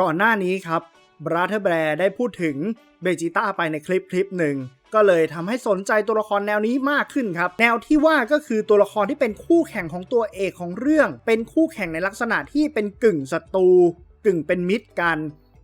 ก่อนหน้านี้ครับบราเธอร์แบร์ได้พูดถึงเบจิต้าไปในคลิปคลิปหนึ่ง ก็เลยทำให้สนใจตัวละครแนวนี้มากขึ้นครับ แนวที่ว่าก็คือตัวละครที่เป็นคู่แข่งของตัวเอกของเรื่อง เป็นคู่แข่งในลักษณะที่เป็นกึ่งศัตรูกึ่งเป็นมิตรกัน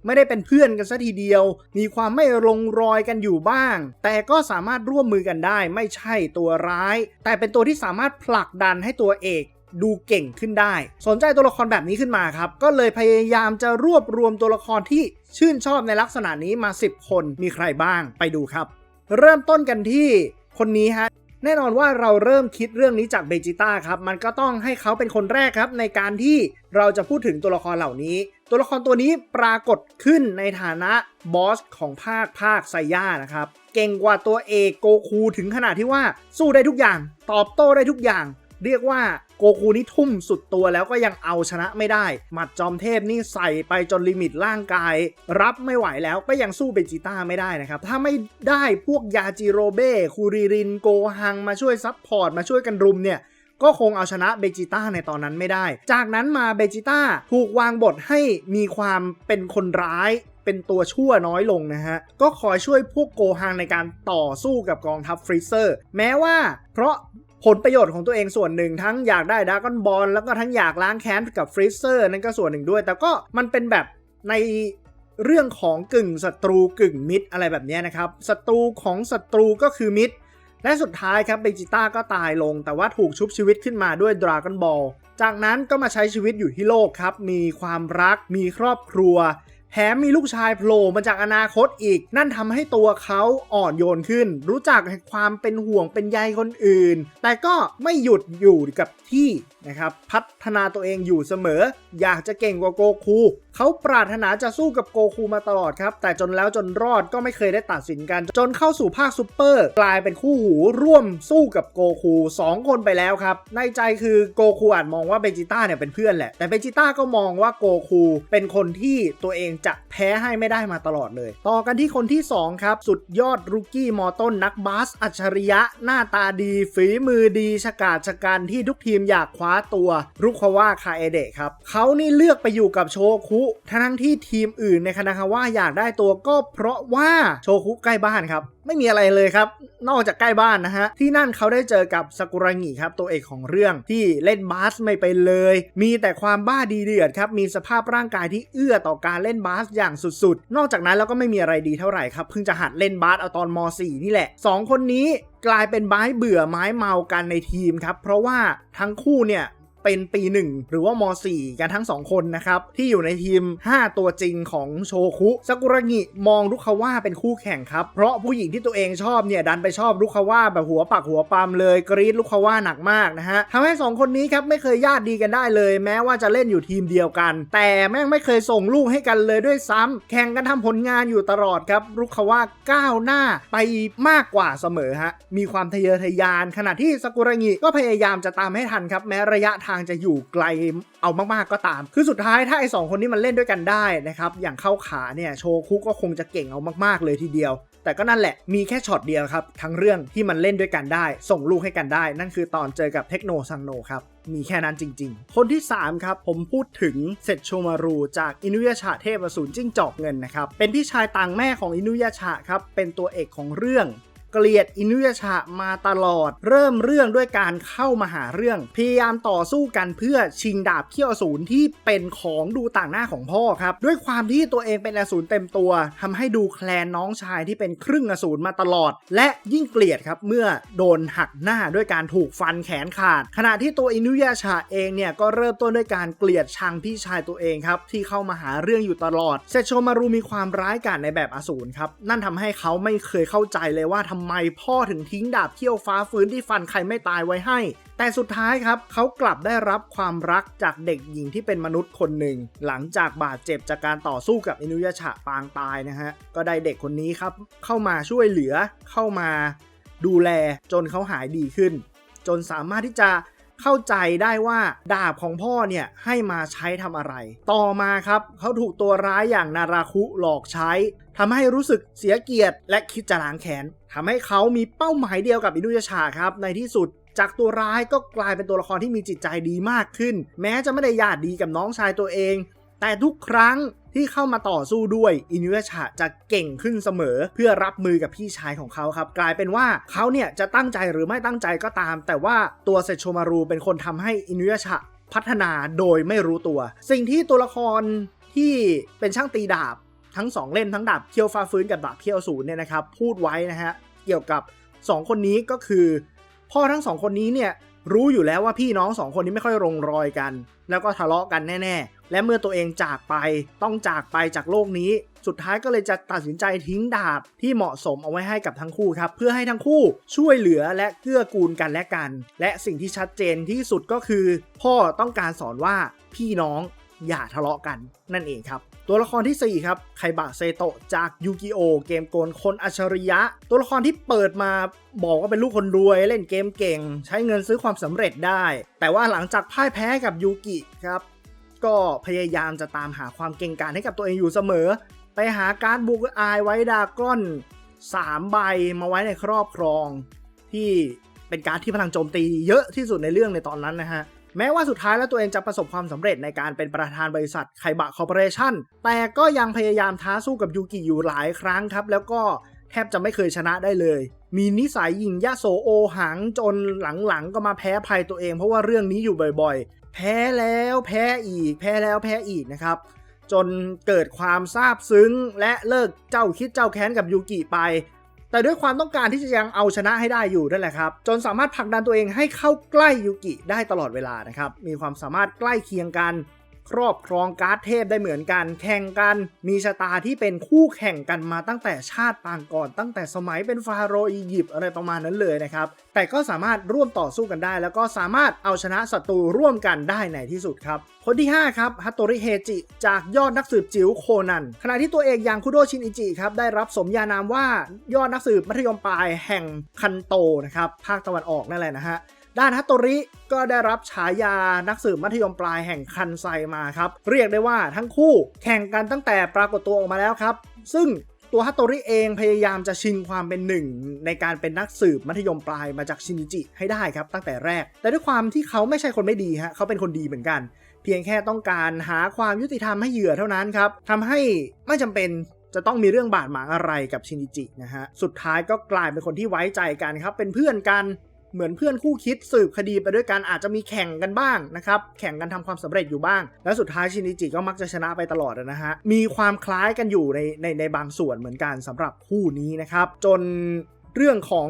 ไม่ได้เป็นเพื่อนกันซะทีเดียว มีความไม่ลงรอยกันอยู่บ้าง แต่ก็สามารถร่วมมือกันได้ ไม่ใช่ตัวร้าย แต่เป็นตัวที่สามารถผลักดันให้ตัวเอก ดูเก่งขึ้นได้ สนใจตัวละครแบบนี้ขึ้นมาครับ ก็เลยพยายามจะรวบรวมตัวละครที่ชื่นชอบในลักษณะนี้มา 10 คนมีใครบ้างไปดูครับ เริ่มต้นกันที่คนนี้ฮะแน่นอนว่าเราเริ่มคิดเรื่องนี้จากเบจิต้าครับ มันก็ต้องให้เขาเป็นคนแรกครับ ในการที่เราจะพูดถึงตัวละครเหล่านี้ ตัวละครตัวนี้ปรากฏขึ้นในฐานะบอสของภาคภาคไซย่านะครับ เก่งกว่าตัวเอกโกคูถึงขนาดที่ว่าสู้ได้ทุกอย่าง ตอบโต้ได้ทุกอย่าง เรียกว่า โกคูนี่ทุ่มสุดตัวแล้วก็ยังเอาชนะไม่ได้ หมัดจอมเทพนี่ใส่ไปจนลิมิตร่างกาย รับไม่ไหวแล้วก็ยังสู้เบจิต้าไม่ได้นะครับ ถ้าไม่ได้พวกยาจิโรเบ้คูริรินโกฮังมาช่วยซับพอร์ตมาช่วยกันรุมเนี่ยก็คงเอาชนะเบจิต้าในตอนนั้นไม่ได้ จากนั้นมาเบจิต้าถูกวางบทให้มีความเป็นคนร้ายเป็นตัวชั่วน้อยลงนะฮะ ก็คอยช่วยพวกโกฮังในการต่อสู้กับกองทัพฟรีเซอร์ แม้ว่าเพราะ ผลประโยชน์ของตัวเองส่วนหนึ่ง ทั้งอยากได้ดากอนบอลแล้วก็ทั้งอยากล้างแค้นกับฟรีเซอร์นั่นก็ส่วนหนึ่งด้วย แต่ก็มันเป็นแบบในเรื่องของกึ่งศัตรูกึ่งมิตรอะไรแบบนี้นะครับศัตรูของศัตรูก็คือมิตร และสุดท้ายครับเบจิต้าก็ตายลง แต่ว่าถูกชุบชีวิตขึ้นมาด้วยดราก้อนบอลจากนั้นก็มาใช้ชีวิตอยู่ที่โลกครับ มีความรัก มีครอบครัว แถมมีลูกชายโผล่มาจากอนาคตอีก นั่นทำให้ตัวเขาอ่อนโยนขึ้น รู้จักความเป็นห่วงเป็นใยคนอื่น แต่ก็ไม่หยุดอยู่กับที่นะครับ พัฒนาตัวเองอยู่เสมอ อยากจะเก่งกว่าโกคูเขาปรารถนาจะสู้กับโกคูมาตลอดครับ แต่จนแล้วจนรอดก็ไม่เคยได้ตัดสินกัน จนเข้าสู่ภาคซูเปอร์ กลายเป็นคู่หูร่วมสู้กับโกคู 2 คนไปแล้วครับ ในใจคือโกคูอาจมองว่าเบจิต้าเนี่ยเป็นเพื่อนแหละ แต่เบจิต้าก็มองว่าโกคูเป็นคนที่ตัวเองจะแพ้ให้ไม่ได้มาตลอดเลย ต่อกันที่คนที่ 2 ครับ สุดยอดรุกี้มอต้นนักบาสอัจฉริยะ หน้าตาดีฝีมือดีฉกาจชะกันที่ทุกทีมอยากคว้าตัวรุคาวะคาเอเดะครับเขานี่เลือกไปอยู่กับโชคุทั้งที่ทีมอื่นในคณะคาวะอยากได้ตัวก็เพราะว่าโชคุใกล้บ้านครับไม่มีอะไรเลยครับ นอกจากใกล้บ้านนะฮะ ที่นั่นเขาได้เจอกับซากุระงิครับ ตัวเอกของเรื่องที่เล่นบาสไม่เป็นเลย มีแต่ความบ้าดีเดือดครับ มีสภาพร่างกายที่เอื้อต่อการเล่นบาสอย่างสุดๆ นอกจากนั้นแล้วก็ไม่มีอะไรดีเท่าไหร่ครับ เพิ่งจะหัดเล่นบาสเอาตอนม .4 นี่แหละ 2 คนนี้กลายเป็นไม้เบื่อไม้เมากันในทีมครับ เพราะว่าทั้งคู่เนี่ย เป็นปี1หรือว่าม .4 กันทั้ง 2 คนนะครับ ที่อยู่ในทีม 5 ตัวจริงของโชคุซากุระงิมองรุคาว่าเป็นคู่แข่งครับ เพราะผู้หญิงที่ตัวเองชอบเนี่ย ดันไปชอบรุคาว่าแบบหัวปักหัวปามเลยกรีดรุคาว่าหนักมากนะฮะทำให้ 2 คนนี้ครับไม่เคยญาติดีกันได้เลย แม้ว่าจะเล่นอยู่ทีมเดียวกัน แต่แม่งไม่เคยส่งลูกให้กันเลยด้วยซ้ำแข่งกันทำผลงานอยู่ตลอดครับรุคาว่าก้าวหน้าไปมากกว่าเสมอฮะมีความทะเยอทะยาน ขณะที่ซากุระงิก็พยายามจะตามให้ทันครับแม้ระยะทางจะอยู่ไกลเอามากๆก็ตาม คือสุดท้ายถ้าไอ้สองคนนี้มันเล่นด้วยกันได้นะครับ อย่างเข้าขาเนี่ยโชคุก็คงจะเก่งเอามากๆเลยทีเดียว แต่ก็นั่นแหละมีแค่ช็อตเดียวครับ ทั้งเรื่องที่มันเล่นด้วยกันได้ ส่งลูกให้กันได้ นั่นคือตอนเจอกับเทคโนซังโนครับมีแค่นั้นจริงๆ คนที่ 3 ครับ ผมพูดถึงเซตโชมารูจากอินุยาชาเทพอสูรจิ้งจอกเงินนะครับ เป็นพี่ชายต่างแม่ของอินุยาชาครับ เป็นตัวเอกของเรื่อง เกลียดอินุยชะมาตลอด เริ่มเรื่องด้วยการเข้ามาหาเรื่อง พยายามต่อสู้กันเพื่อชิงดาบเขี้ยวอสูรที่เป็นของดูต่างหน้าของพ่อครับ ด้วยความที่ตัวเองเป็นอสูรเต็มตัวทำให้ดูแคลนน้องชายที่เป็นครึ่งอสูรมาตลอด และยิ่งเกลียดครับเมื่อโดนหักหน้าด้วยการถูกฟันแขนขาด ขณะที่ตัวอินุยชะเองเนี่ยก็เริ่มต้นด้วยการเกลียดชังพี่ชายตัวเองครับที่เข้ามาหาเรื่องอยู่ตลอดเซโชมารุมีความร้ายกาจในแบบอสูรครับนั่นทำให้เขาไม่เคยเข้าใจเลยว่าทำไมพ่อถึงทิ้งดาบเขี้ยวฟ้าฟื้นที่ฟันใครไม่ตายไว้ให้ แต่สุดท้ายครับเขากลับได้รับความรักจากเด็กหญิงที่เป็นมนุษย์คนหนึ่ง หลังจากบาดเจ็บจากการต่อสู้กับอินุยาชะปางตายนะฮะ ก็ได้เด็กคนนี้ครับ เข้ามาช่วยเหลือเข้ามาดูแลจนเขาหายดีขึ้น จนสามารถที่จะ เข้าใจได้ว่าดาบของพ่อเนี่ยให้มาใช้ทำอะไร ต่อมาครับเขาถูกตัวร้ายอย่างนาราคุหลอกใช้ทำให้รู้สึกเสียเกียรติและคิดจะล้างแค้นทำให้เขามีเป้าหมายเดียวกับอินุยชาครับในที่สุดจากตัวร้ายก็กลายเป็นตัวละครที่มีจิตใจดีมากขึ้น แม้จะไม่ได้ญาติดีกับน้องชายตัวเอง แต่ทุกครั้ง ที่เข้ามาต่อสู้ด้วยอินุยชะจะเก่งขึ้นเสมอเพื่อรับมือกับพี่ชายของเขาครับ กลายเป็นว่าเขาเนี่ยจะตั้งใจหรือไม่ตั้งใจก็ตาม แต่ว่าตัวเซโชมารูเป็นคนทำให้อินุยชะพัฒนาโดยไม่รู้ตัว สิ่งที่ตัวละครที่เป็นช่างตีดาบทั้งสองเล่มทั้งดาบเคียวฟ้าฟื้นกับดาบเคียวศูนย์เนี่ยนะครับพูดไว้นะฮะเกี่ยวกับ 2 คนนี้ก็คือ พ่อทั้งสองคนนี้เนี่ย รู้อยู่แล้วว่าพี่น้องสองคนนี้ไม่ค่อยลงรอยกัน แล้วก็ทะเลาะกันแน่ ๆ และเมื่อตัวเองจากไปต้องจากไปจากโลกนี้ สุดท้ายก็เลยจะตัดสินใจทิ้งดาบที่เหมาะสมเอาไว้ให้กับทั้งคู่ครับ เพื่อให้ทั้งคู่ช่วยเหลือและเกื้อกูลกันและกัน และสิ่งที่ชัดเจนที่สุดก็คือ พ่อต้องการสอนว่าพี่น้องอย่าทะเลาะกันนั่นเองครับ ตัวละครที่ 4 ครับ ไคบะเซโตะจากยูกิโอเกมโกนคนอัจฉริยะ ตัวละครที่เปิดมาบอกว่าเป็นลูกคนรวยเล่นเกมเก่ง ใช้เงินซื้อความสำเร็จได้ แต่ว่าหลังจากพ่ายแพ้กับยูกิครับ ก็พยายามจะตามหาความเก่งกาจให้กับตัวเองอยู่เสมอ ไปหาการ์ดบุกอายไว้ดากอน3 ใบมาไว้ในครอบครอง ที่เป็นการ์ดที่พลังโจมตีเยอะที่สุดในเรื่องในตอนนั้นนะฮะ แม้ว่าสุดท้ายแล้วตัวเองจะประสบความสำเร็จในการเป็นประธานบริษัทไคบะคอร์ปอเรชั่นแต่ก็ยังพยายามท้าสู้กับยูกิอยู่หลายครั้งครับ แล้วก็แทบจะไม่เคยชนะได้เลย มีนิสัยยิงยะโสโอหังจนหลังๆ ก็มาแพ้ภัยตัวเอง เพราะว่าเรื่องนี้อยู่บ่อยๆ แพ้แล้วแพ้อีก แพ้แล้วแพ้อีกนะครับ จนเกิดความซาบซึ้งและเลิกเจ้าคิดเจ้าแค้นกับยูกิไป แต่ด้วยความต้องการที่จะยังเอาชนะให้ได้อยู่นั่นแหละครับ จนสามารถผลักดันตัวเองให้เข้าใกล้ยูกิได้ตลอดเวลานะครับ มีความสามารถใกล้เคียงกัน ครอบครองการ์ดเทพได้เหมือนกัน แข่งกันมีชะตาที่เป็นคู่แข่งกันมาตั้งแต่ชาติปางก่อน ตั้งแต่สมัยเป็นฟาโรห์อียิปต์อะไรประมาณนั้นเลยนะครับ แต่ก็สามารถร่วมต่อสู้กันได้ แล้วก็สามารถเอาชนะศัตรูร่วมกันได้ในที่สุดครับ คนที่ 5 ครับฮัตโตริเฮจิ จากยอดนักสืบจิ๋วโคนันขณะที่ตัวเอกอย่างคุโดชินอิจิครับได้รับสมญานามว่ายอดนักสืบมัธยมปลายแห่งคันโตนะครับภาคตะวันออกนั่นแหละนะฮะ ด้านฮัตโตริก็ได้รับฉายานักสืบมัธยมปลายแห่งคันไซมาครับ เรียกได้ว่าทั้งคู่แข่งกันตั้งแต่ปรากฏตัวออกมาแล้วครับ ซึ่งตัวฮัตโตริเองพยายามจะชิงความเป็นหนึ่ง ในการเป็นนักสืบมัธยมปลายมาจากชินิจิให้ได้ครับตั้งแต่แรก แต่ด้วยความที่เขาไม่ใช่คนไม่ดีฮะเขาเป็นคนดีเหมือนกัน เพียงแค่ต้องการหาความยุติธรรมให้เหยื่อเท่านั้นครับทำให้ไม่จำเป็นจะต้องมีเรื่องบาดหมางอะไรกับชินิจินะฮะ สุดท้ายก็กลายเป็นคนที่ไว้ใจกันครับ เป็นเพื่อนกัน เหมือนเพื่อนคู่คิดสืบคดีไปด้วยกันอาจจะมีแข่งกันบ้างนะครับแข่งกันทำความสำเร็จอยู่บ้าง แล้วสุดท้ายชินิจิก็มักจะชนะไปตลอดนะฮะมีความคล้ายกันอยู่ในในในบางส่วนเหมือนกันสำหรับคู่นี้นะครับ จนเรื่องของ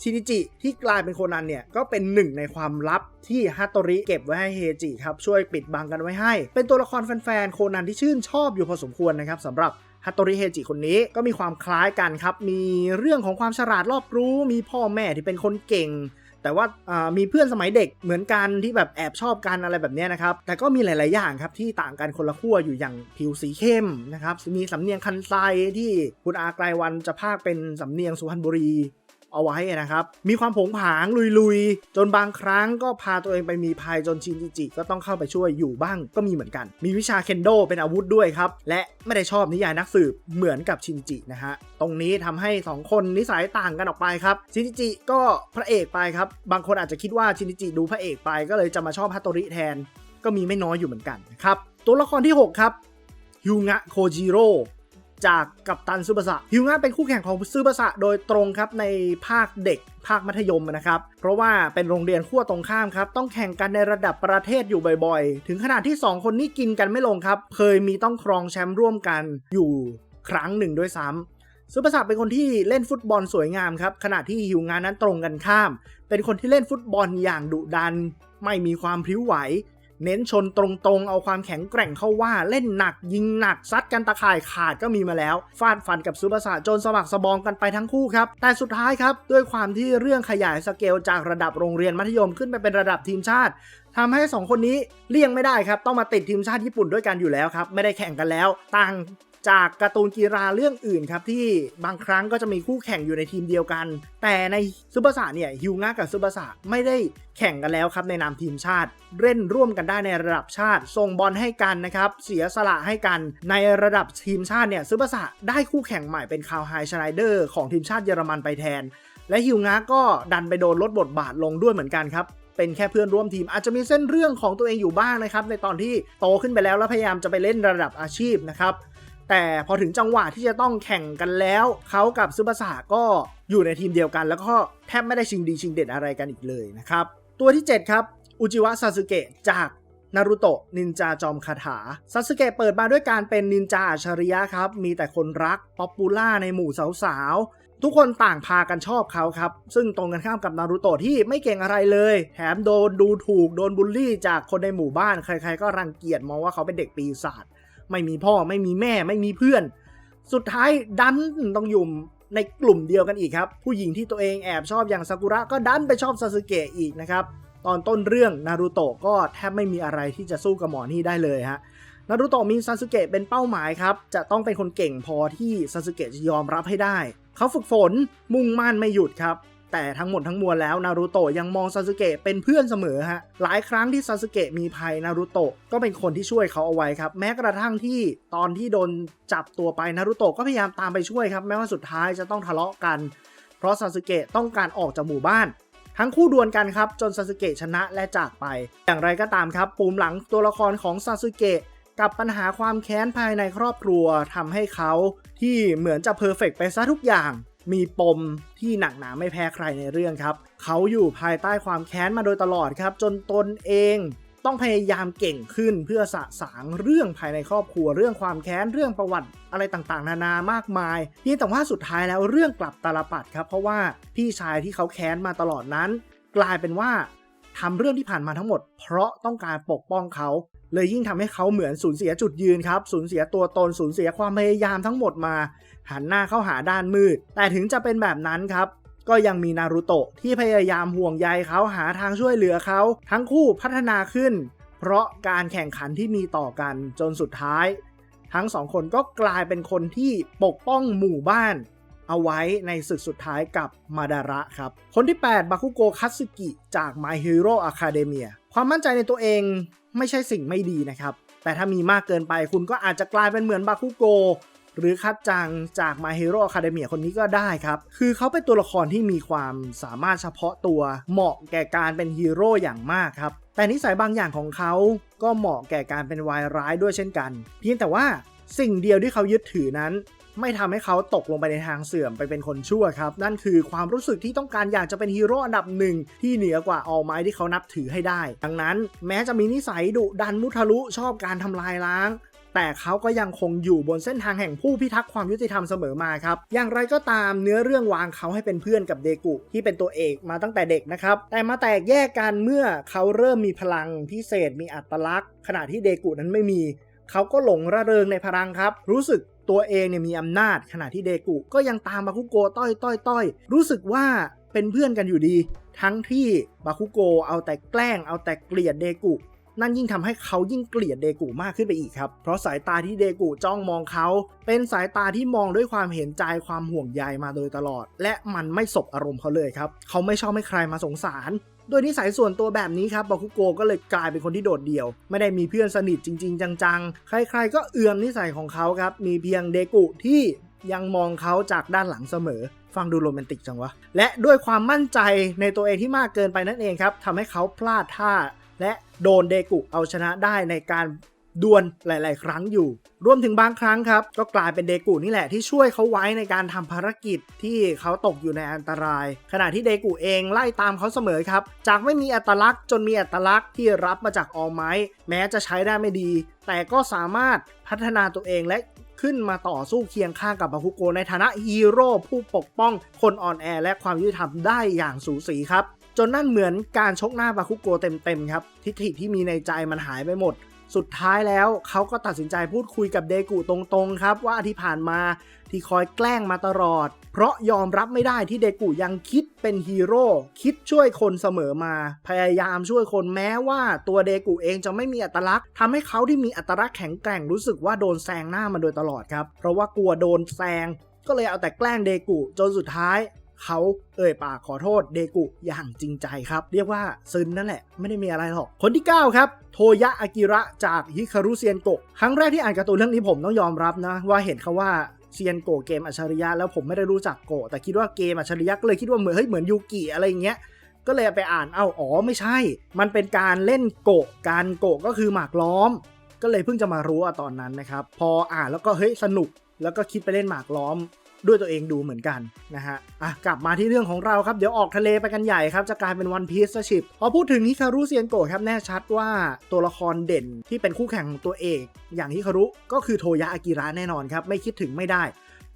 ชินิจิที่กลายเป็นโคนันเนี่ยก็เป็นหนึ่งในความลับที่ฮัตโตริเก็บไว้ให้เฮจิครับช่วยปิดบังกันไว้ให้ เป็นตัวละครแฟนๆโคนันที่ชื่นชอบอยู่พอสมควรนะครับสำหรับฮัตโตริเฮจิคนนี้ก็มีความคล้ายกันครับ มีเรื่องของความฉลาดรอบรู้ มีพ่อแม่ที่เป็นคนเก่ง แต่ว่ามีเพื่อนสมัยเด็กเหมือนกันที่แบบแอบชอบกันอะไรแบบนี้นะครับ แต่ก็มีหลาย ๆ อย่างครับที่ต่างกันคนละขั้วอยู่อย่างผิวสีเข้มนะครับ มีสำเนียงคันไซที่คุณอาไกลวันจะพากเป็นสำเนียงสุพรรณบุรี เอาไว้นะครับ มีความผงผางลุยๆ จนบางครั้งก็พาตัวเองไปมีภัยจนชินจิจิก็ต้องเข้าไปช่วยอยู่บ้างก็มีเหมือนกัน มีวิชาเคนโดเป็นอาวุธด้วยครับ และไม่ได้ชอบนิยายนักสืบเหมือนกับชินจินะฮะ ตรงนี้ทำให้ 2 คนนิสัยต่างกันออกไปครับ ชินจิก็พระเอกไปครับ บางคนอาจจะคิดว่าชินจิดูพระเอกไปก็เลยจะมาชอบฮัตโตริแทน ก็มีไม่น้อยอยู่เหมือนกันนะครับ ตัวละครที่ 6 ครับยูงะโคจิโร่ จากกัปตันซูบะสะฮิวงะเป็นคู่แข่งของซูบะสะโดยตรงครับในภาคเด็กภาคมัธยมนะครับ เพราะว่าเป็นโรงเรียนขั้วตรงข้ามครับ ต้องแข่งกันในระดับประเทศอยู่บ่อยๆ ถึงขนาดที่ 2 คนนี้กินกันไม่ลงครับ เคยมีต้องครองแชมป์ร่วมกันอยู่ครั้งหนึ่งด้วยซ้ำซูบะสะเป็นคนที่เล่นฟุตบอลสวยงามครับ ขณะที่ฮิวงะนั้นตรงกันข้าม เป็นคนที่เล่นฟุตบอลอย่างดุดัน ไม่มีความพริ้วไหว เน้นชนตรงๆ เอาความแข็งแกร่งเข้าว่าเล่นหนักยิงหนักซัดกันตะข่ายขาดก็มีมาแล้ว ฟาดฟันกับซูเปอร์สาจนสมัครสบองกันไปทั้งคู่ครับ แต่สุดท้ายครับ ด้วยความที่เรื่องขยายสเกลจากระดับโรงเรียนมัธยมขึ้นไปเป็นระดับทีมชาติทำให้ 2 คนนี้เลี่ยงไม่ได้ครับ ต้องมาติดทีมชาติญี่ปุ่นด้วยกันอยู่แล้วครับ ไม่ได้แข่งกันแล้ว ต่าง จากการ์ตูนกีฬาเรื่องอื่นครับที่บางครั้งก็จะมีคู่แข่งอยู่ในทีมเดียวกัน แต่ในซูเปอร์สะเนี่ยฮิวงะกับซูเปอร์สะไม่ได้แข่งกันแล้วครับในนามทีมชาติ เล่นร่วมกันได้ในระดับชาติ ส่งบอลให้กันนะครับ เสียสละให้กันในระดับทีมชาติเนี่ยซูเปอร์สะได้คู่แข่งใหม่เป็นคาวไฮชไนเดอร์ของทีมชาติเยอรมันไปแทน และฮิวงะก็ดันไปโดนลดบทบาทลงด้วยเหมือนกันครับเป็นแค่เพื่อนร่วมทีมอาจจะมีเส้นเรื่องของตัวเองอยู่บ้างนะครับ ในตอนที่โตขึ้นไปแล้วแล้วพยายามจะไปเล่นระดับอาชีพนะครับ แต่พอถึงจังหวะที่จะต้องแข่งกันแล้ว เขากับซึบาสะก็อยู่ในทีมเดียวกัน แล้วก็แทบไม่ได้ชิงดีชิงเด่นอะไรกันอีกเลยนะครับ ตัวที่ 7 ครับอุจิวะซาสึเกะจากนารุโตะนินจาจอมคาถาซาสึเกะเปิดมาด้วยการเป็นนินจาอัจฉริยะครับ มีแต่คนรักป๊อปปูล่าในหมู่สาวๆ ทุกคนต่างพากันชอบเขาครับ ซึ่งตรงกันข้ามกับนารุโตะที่ไม่เก่งอะไรเลย แถมโดนดูถูกโดนบูลลี่จากคนในหมู่บ้าน ใครๆก็รังเกียจมองว่าเขาเป็นเด็กปีศาจ ไม่มีพ่อไม่มีแม่ไม่มีเพื่อน สุดท้ายดันต้องอยู่ในกลุ่มเดียวกันอีกครับ ผู้หญิงที่ตัวเองแอบชอบอย่างซากุระก็ดันไปชอบซาสึเกะอีกนะครับ ตอนต้นเรื่องนารูโตะก็แทบไม่มีอะไรที่จะสู้กับหมอนี่ได้เลยฮะนารูโตะมีซาสึเกะเป็นเป้าหมายครับ จะต้องเป็นคนเก่งพอที่ซาสึเกะจะยอมรับให้ได้ เขาฝึกฝนมุ่งมั่นไม่หยุดครับ แต่ทั้งหมดทั้งมวลแล้วนารูโตะยังมองซาสึเกะเป็นเพื่อนเสมอฮะหลายครั้งที่ซาสึเกะมีภัยนารูโตะก็เป็นคนที่ช่วยเขาเอาไว้ครับแม้กระทั่งที่ตอนที่โดนจับตัวไปนารูโตะก็พยายามตามไปช่วยครับแม้ว่าสุดท้ายจะต้องทะเลาะกัน เพราะซาสึเกะต้องการออกจากหมู่บ้านทั้งคู่ดวลกันครับ จนซาสึเกะชนะและจากไป อย่างไรก็ตามครับ ปูมหลังตัวละครของซาสึเกะกับปัญหาความแค้นภายในครอบครัวทำให้เขาที่เหมือนจะเพอร์เฟกไปซะทุกอย่าง มีปมที่หนักหนาไม่แพ้ใครในเรื่องครับ เขาอยู่ภายใต้ความแค้นมาโดยตลอดครับ จนตนเองต้องพยายามเก่งขึ้นเพื่อสะสางเรื่องภายในครอบครัวเรื่องความแค้นเรื่องประวัติอะไรต่างๆ นานามากมายเพียงแต่ว่าสุดท้ายแล้วเรื่องกลับตาลปัดครับ เพราะว่าพี่ชายที่เขาแค้นมาตลอดนั้น กลายเป็นว่า ทำเรื่องที่ผ่านมาทั้งหมด เพราะต้องการปกป้องเขา เลยยิ่งทำให้เขาเหมือนสูญเสียจุดยืนครับ สูญเสียตัวตน สูญเสียความพยายามทั้งหมดมา หันหน้าเข้าหาด้านมืด แต่ถึงจะเป็นแบบนั้นครับ ก็ยังมีนารูโตะที่พยายามห่วงใยเขาหาทางช่วยเหลือเขา ทั้งคู่พัฒนาขึ้น เพราะการแข่งขันที่มีต่อกันจนสุดท้าย ทั้งสองคนก็กลายเป็นคนที่ปกป้องหมู่บ้าน เอาไว้ในศึกสุดท้ายกับมาดาระครับ คนที่ 8 บาคุโกคัตสึกิ จาก My Hero Academia ความมั่นใจในตัวเองไม่ใช่สิ่งไม่ดีนะครับ แต่ถ้ามีมากเกินไปคุณก็อาจจะกลายเป็นเหมือนบาคุโกหรือคัดจังจาก My Hero Academia คนนี้ก็ได้ครับ คือเขาเป็นตัวละครที่มีความสามารถเฉพาะตัว เหมาะแก่การเป็นฮีโร่อย่างมากครับ แต่นิสัยบางอย่างของเขาก็เหมาะแก่การเป็นวายร้ายด้วยเช่นกัน เพียงแต่ว่าสิ่งเดียวที่เขายึดถือนั้น ไม่ทำให้เขาตกลงไปในทางเสื่อมไปเป็นคนชั่วครับ นั่นคือความรู้สึกที่ต้องการอยากจะเป็นฮีโร่อันดับหนึ่งที่เหนือกว่าออลไม้ที่เขานับถือให้ได้ ดังนั้นแม้จะมีนิสัยดุดันมุทะลุชอบการทำลายล้างแต่เขาก็ยังคงอยู่บนเส้นทางแห่งผู้พิทักษ์ความยุติธรรมเสมอมาครับ อย่างไรก็ตามเนื้อเรื่องวางเขาให้เป็นเพื่อนกับเดกุที่เป็นตัวเอกมาตั้งแต่เด็กนะครับ แต่มาแตกแยกกันเมื่อเขาเริ่มมีพลังพิเศษมีอัตลักษณ์ ขณะที่เดกุนั้นไม่มี เขาก็หลงระเริงในพลังครับ รู้สึก ตัวเองเนี่ยมีอำนาจขณะที่เดกุก็ยังตามบาคุโกต้อยต้อยต้อยรู้สึกว่าเป็นเพื่อนกันอยู่ดี ทั้งที่บาคุโกเอาแต่แกล้งเอาแต่เกลียดเดกุ นั่นยิ่งทำให้เขายิ่งเกลียดเดกุมากขึ้นไปอีกครับ เพราะสายตาที่เดกุจ้องมองเขา เป็นสายตาที่มองด้วยความเห็นใจความห่วงใยมาโดยตลอด และมันไม่สบอารมณ์เขาเลยครับ เขาไม่ชอบให้ใครมาสงสาร โดยนิสัยส่วนตัวแบบนี้ครับบาคุโกก็เลยกลายเป็นคนที่โดดเดี่ยว ไม่ได้มีเพื่อนสนิทจริง ๆ จังๆ ใครๆ ก็เอือมนิสัยของเขาครับ มีเพียงเดกุที่ยังมองเขาจากด้านหลังเสมอ ฟังดูโรแมนติกจังวะ และด้วยความมั่นใจในตัวเองที่มากเกินไปนั่นเองครับทำให้เขาพลาดท่า และโดนเดกุเอาชนะได้ในการ ดวลหลาย ๆ ครั้งอยู่ รวมถึงบางครั้งครับ ก็กลายเป็นเดกุนี่แหละที่ช่วยเขาไว้ในการทำภารกิจที่เขาตกอยู่ในอันตราย ขณะที่เดกุเองไล่ตามเขาเสมอครับ จากไม่มีอัตลักษณ์จนมีอัตลักษณ์ที่รับมาจากออไม้แม้จะใช้ได้ไม่ดี แต่ก็สามารถพัฒนาตัวเองและขึ้นมาต่อสู้เคียงข้างกับบาคุโกในฐานะฮีโร่ผู้ปกป้องคนอ่อนแอและความยุติธรรมได้อย่างสูสีครับจนนั่นเหมือนการชกหน้าบาคุโกเต็มๆครับ ทิฐิที่มีในใจมันหายไปหมด สุดท้ายแล้วเขาก็ตัดสินใจพูดคุยกับเดกุตรงๆครับ ว่าที่ผ่านมาที่คอยแกล้งมาตลอด เพราะยอมรับไม่ได้ที่เดกุยังคิดเป็นฮีโร่คิดช่วยคนเสมอมา พยายามช่วยคนแม้ว่าตัวเดกุเองจะไม่มีอัตลักษณ์ทำให้เขาที่มีอัตลักษณ์แข็งแกร่งรู้สึกว่าโดนแซงหน้ามาโดยตลอดครับ เพราะว่ากลัวโดนแซงก็เลยเอาแต่แกล้งเดกุจนสุดท้าย เขาเอ่ยปากขอโทษเดกุอย่างจริงใจครับ เรียกว่าซึนนั่นแหละ ไม่ได้มีอะไรหรอก คนที่ 9 ครับ โทยะอากิระจากฮิคารุเซียนโกะครั้งแรกที่อ่านการ์ตูนเรื่องนี้ผมต้องยอมรับนะ ว่าเห็นเขาว่าเซียนโกะเกมอัจฉริยะแล้วผมไม่ได้รู้จักโกะแต่คิดว่าเกมอัจฉริยะก็เลยคิดว่าเหมือนเฮ้ยเหมือนยูกิอะไรอย่างเงี้ยก็เลยไปอ่านเอ้าอ๋อไม่ใช่ มันเป็นการเล่นโกะการโกะก็คือหมากล้อม ก็เลยเพิ่งจะมารู้ตอนนั้นนะครับ พออ่านแล้วก็เฮ้ยสนุกแล้วก็คิดไปเล่นหมากล้อม ด้วยตัวเองดูเหมือนกันนะฮะอะกลับมาที่เรื่องของเราครับ เดี๋ยวออกทะเลไปกันใหญ่ครับ จะกลายเป็นวันพีซซะชิบพอพูดถึงฮิคารุเซียนโกะครับแน่ชัดว่าตัวละครเด่นที่เป็นคู่แข่งของตัวเอก อย่างฮิคารุก็คือโทยะอากิระแน่นอนครับ ไม่คิดถึงไม่ได้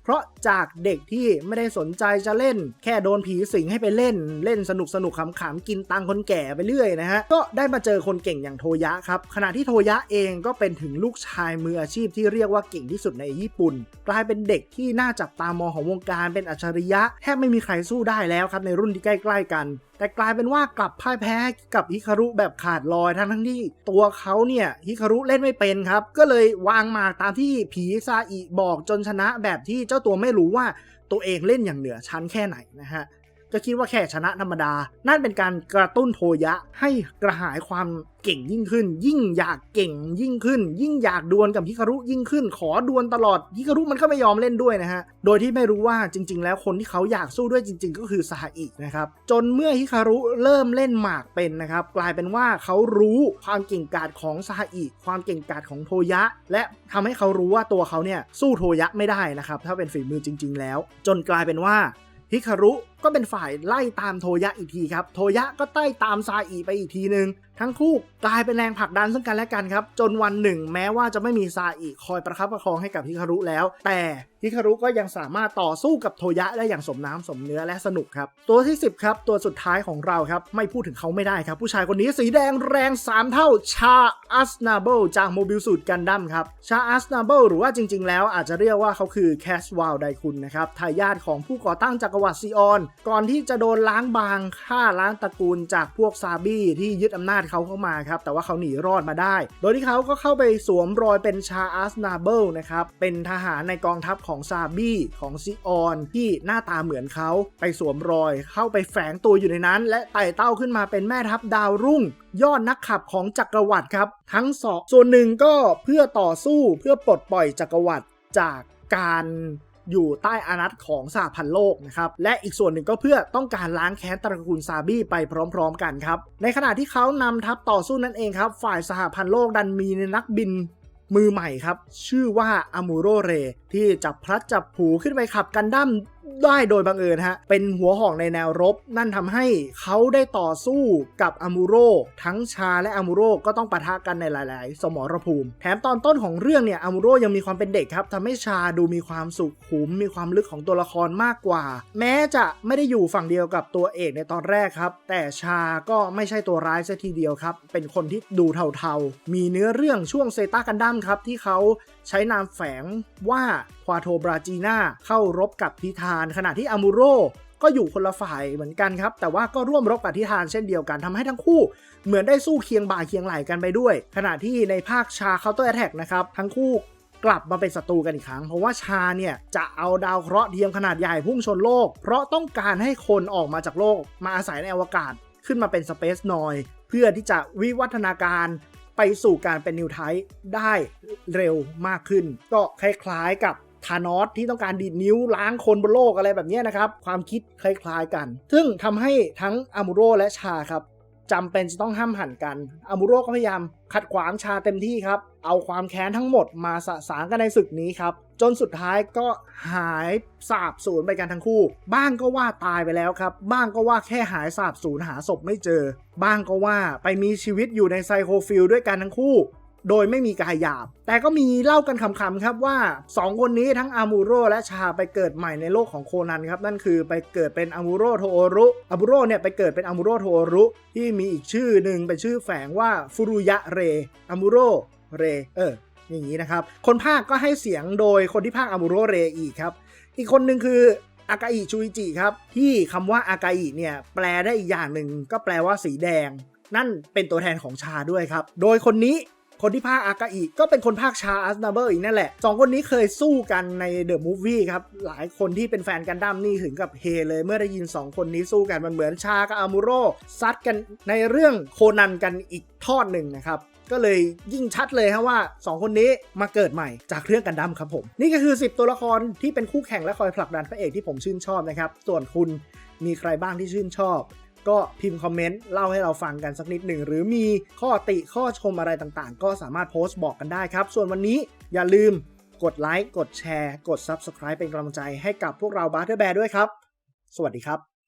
เพราะจากเด็กที่ไม่ได้สนใจจะเล่น แค่โดนผีสิงให้ไปเล่น เล่นสนุกสนุกขำๆกินตังคนแก่ไปเรื่อยนะฮะ ก็ได้มาเจอคนเก่งอย่างโทยะครับ ขณะที่โทยะเองก็เป็นถึงลูกชายมืออาชีพที่เรียกว่าเก่งที่สุดในญี่ปุ่น กลายเป็นเด็กที่น่าจับตามองของวงการเป็นอัจฉริยะแทบไม่มีใครสู้ได้แล้วครับในรุ่นที่ใกล้ ๆ กันแต่กลายเป็นว่ากลับพ่ายแพ้กับฮิคารุแบบขาดลอยทั้งทั้งที่ตัวเขาเนี่ยฮิคารุเล่นไม่เป็นครับ ก็เลยวางมาตามที่ผีซาอิบอกจนชนะแบบที่เจ้าตัวไม่รู้ว่าตัวเองเล่นอย่างเหนือชั้นแค่ไหนนะฮะ ก็คิดว่าแค่ชนะธรรมดา นั่นเป็นการกระตุ้นโทยะให้กระหายความเก่งยิ่งขึ้น ยิ่งอยากเก่งยิ่งขึ้น ยิ่งอยากดวลกับฮิคารุยิ่งขึ้น ขอดวลตลอดฮิคารุมันก็ไม่ยอมเล่นด้วยนะฮะ โดยที่ไม่รู้ว่าจริง ๆ แล้วคนที่เขาอยากสู้ด้วยจริง ๆ ก็คือซาอินะครับ จนเมื่อฮิคารุเริ่มเล่นหมากเป็นนะครับ กลายเป็นว่าเขารู้ความเก่งกาจของซาอิความเก่งกาจของโทยะ และทำให้เขารู้ว่าตัวเขาเนี่ยสู้โทยะไม่ได้นะครับ ถ้าเป็นฝีมือจริง ๆ แล้ว จนกลายเป็นว่าฮิคารุ ก็เป็นฝ่ายไล่ตามโทยะอีกทีครับ โทยะก็ไล่ตามซาอิไปอีกทีหนึ่งทั้งคู่กลายเป็นแรงผลักดันซึ่งกันและกันครับ จนวันหนึ่งแม้ว่าจะไม่มีซาอิคอยประคับประคองให้กับฮิคารุแล้ว แต่ฮิคารุก็ยังสามารถต่อสู้กับโทยะได้อย่างสมน้ำสมเนื้อและสนุกครับ ตัวที่ 10 ครับ ตัวสุดท้ายของเราครับ ไม่พูดถึงเขาไม่ได้ครับ ผู้ชายคนนี้สีแดงแรง 3 เท่าชาอัสนาเบิลจากโมบิลสูตรกันดั้มครับ ชาอัสนาเบิลหรือว่าจริง ๆ แล้วอาจจะเรียกว่าเขาคือแคสวาลไดคุณนะครับทายาทของผู้ก่อตั้งจักรวรรดิซีออนก่อนที่จะโดนล้างบางฆ่าล้างตระกูลจากพวกซาบี้ที่ยึดอำนาจเขาเข้ามาครับ แต่ว่าเขาหนีรอดมาได้ โดยที่เขาก็เข้าไปสวมรอยเป็นชาอัสนาเบิลนะครับ เป็นทหารในกองทัพของซาบี้ของซิออนที่หน้าตาเหมือนเขาไปสวมรอย เข้าไปแฝงตัวอยู่ในนั้น และไต่เต้าขึ้นมาเป็นแม่ทัพดาวรุ่ง ยอดนักขับของจักรวรรดิครับ ทั้งสองส่วนหนึ่งก็เพื่อต่อสู้เพื่อปลดปล่อยจักรวรรดิจากการ อยู่ใต้อานัตของสหพันธ์โลกนะครับ และอีกส่วนหนึ่งก็เพื่อต้องการล้างแค้นตระกูลซาบี้ไปพร้อมๆกันครับ ในขณะที่เขานำทัพต่อสู้นั่นเองครับ ฝ่ายสหพันธ์โลกดันมีนักบินมือใหม่ครับ ชื่อว่าอามูโรเร ที่จับพลัดจับผูขึ้นไปขับกันดั้ม ได้โดยบังเอิญฮะ เป็นหัวหอกในแนวรบ นั่นทำให้เขาได้ต่อสู้กับอามูโรทั้งชาและอามูโรก็ต้องปะทะกันในหลาย ๆ สมรภูมิ แถมตอนต้นของเรื่องเนี่ยอามูโรยังมีความเป็นเด็กครับทำให้ชาดูมีความสุขุม มีความลึกของตัวละครมากกว่า แม้จะไม่ได้อยู่ฝั่งเดียวกับตัวเอกในตอนแรกครับ แต่ชาก็ไม่ใช่ตัวร้ายซะทีเดียวครับ เป็นคนที่ดูเทาๆ มีเนื้อเรื่องช่วงเซตากันดั้มครับที่เขา ใช้นามแฝงว่าควาโทบราจีนาเข้ารบกับทิทาน ขณะที่อามูโรก็อยู่คนละฝ่ายเหมือนกันครับ แต่ว่าก็ร่วมรบกับทิทานเช่นเดียวกันทำให้ทั้งคู่ เหมือนได้สู้เคียงบ่าเคียงไหลกันไปด้วย ขณะที่ในภาคชาเคาน์เตอร์แท็กนะครับทั้งคู่กลับมาเป็นศัตรูกันอีกครั้ง เพราะว่าชาเนี่ยจะเอาดาวเคราะห์เทียมขนาดใหญ่พุ่งชนโลก เพราะต้องการให้คนออกมาจากโลก มาอาศัยในอวกาศขึ้นมาเป็นสเปซนอยเพื่อที่จะวิวัฒนาการ ไปสู่การเป็นนิวไทป์ได้เร็วมากขึ้น ก็คล้ายๆกับธานอสที่ต้องการดีดนิ้วล้างคนบนโลกอะไรแบบนี้นะครับ ความคิดคล้ายๆกัน ซึ่งทำให้ทั้งอามูโรและชาครับ จำเป็นจะต้องห้ามหันกันอามูโรก็พยายามขัดขวางชาเต็มที่ครับ เอาความแค้นทั้งหมดมาสะสางกันในศึกนี้ครับ จนสุดท้ายก็หายสาบสูญไปกันทั้งคู่ บ้างก็ว่าตายไปแล้วครับ บ้างก็ว่าแค่หายสาบสูญหาศพไม่เจอ บ้างก็ว่าไปมีชีวิตอยู่ในไซโคฟิลด้วยกันทั้งคู่ โดยไม่มีกายหยาบ แต่ก็มีเล่ากันขำๆครับว่า 2 คนนี้ทั้งอามูโรและชาไปเกิดใหม่ในโลกของโคนันครับ นั่นคือไปเกิดเป็นอามูโรโทโอรุอามูโรเนี่ยไปเกิดเป็นอามูโรโทโอรุที่มีอีกชื่อหนึ่งเป็นชื่อแฝงว่าฟุรุยะเรอามูโรเรเอออย่างนี้นะครับ คนภาคก็ให้เสียงโดยคนที่ภาคอามูโรเรอีกครับ อีกคนหนึ่งคืออากาอิชูอิจิครับ ที่คำว่าอากาอิเนี่ยแปลได้อีกอย่างหนึ่งก็แปลว่าสีแดง นั่นเป็นตัวแทนของชาด้วยครับ โดยคนนี้ คนที่ภาคอากาอิก็เป็นคนภาคชาอัสนาเบอร์อีกนั่นแหละสองคนนี้เคยสู้กันในเดอะมูฟวี่ครับ หลายคนที่เป็นแฟนกันดั้มนี่ถึงกับเฮเลยเมื่อได้ยิน 2 คนนี้สู้กันมันเหมือนชากับอามูโรซัดกันในเรื่องโคนันกันอีกทอดหนึ่งนะครับก็เลยยิ่งชัดเลยครับว่า 2 คนนี้มาเกิดใหม่จากเรื่องกันดั้มครับผม นี่ก็คือ 10 ตัวละครที่เป็นคู่แข่งและคอยผลักดันพระเอกที่ผมชื่นชอบนะครับ ส่วนคุณมีใครบ้างที่ชื่นชอบ ก็พิมพ์คอมเมนต์เล่าให้เราฟังกันสักนิดหนึ่ง หรือมีข้อติข้อชมอะไรต่างๆ ก็สามารถโพสต์บอกกันได้ครับ ส่วนวันนี้อย่าลืมกดไลค์กดแชร์ กด Subscribe เป็นกำลังใจให้กับพวกเราบาร์เทอร์แบร์ด้วยครับ สวัสดีครับ